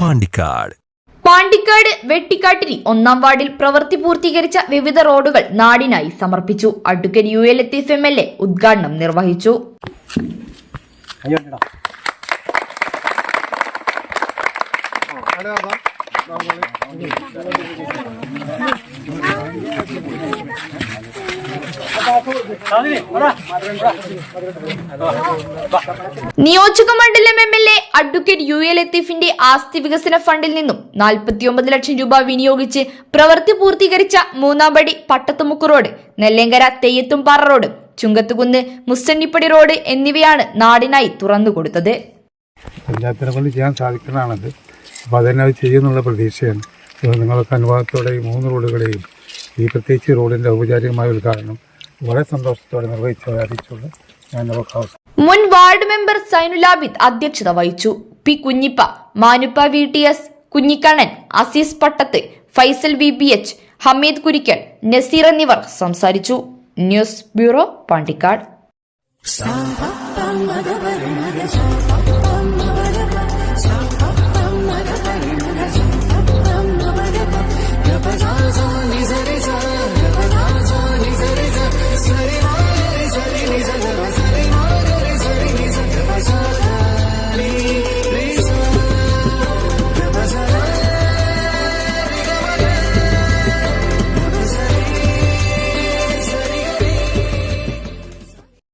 പാണ്ടിക്കാട്. പാണ്ടിക്കാട് വെട്ടിക്കാട്ടിരി ഒന്നാം വാർഡിൽ പ്രവൃത്തി പൂർത്തീകരിച്ച വിവിധ റോഡുകൾ നാടിനായി സമർപ്പിച്ചു. Advocate U L Latheef M L A ഉദ്ഘാടനം നിർവഹിച്ചു. നിയോജക മണ്ഡലം M L A advocate U L ലത്തീഫിന്റെ ആസ്തി വികസന ഫണ്ടിൽ നിന്നും നാൽപ്പത്തിയൊമ്പത് ലക്ഷം രൂപ വിനിയോഗിച്ച് പ്രവൃത്തി പൂർത്തീകരിച്ച Moonnampadi Pattathumukku road Nellenkara Theyyathumpara road Chungathukunnu Musthannippadi road എന്നിവയാണ് നാടിനായി തുറന്നുകൊടുത്തത് കൊണ്ട് ചെയ്യാൻ പ്രതീക്ഷയാണ്. നിങ്ങളൊക്കെ ഈ മൂന്ന് റോഡുകളെയും ഈ പ്രത്യേകിച്ച് റോഡിന്റെ ഔപചാരികമായ ഉദ്ഘാടനം വളരെ സന്തോഷത്തോടെ നിർവഹിച്ചത് അറിയിച്ചുകൊണ്ട് ഞാൻ മുൻ വാർഡ് മെമ്പർ സൈനുലാബിദ് അധ്യക്ഷത വഹിച്ചു. P Kunhippa Manuppa V T S Kunhikannan Azeez Pattath Faisal V B H Hameed Kurikkal Nazeer എന്നിവർ സംസാരിച്ചു. News bureau Pandikkad. സാ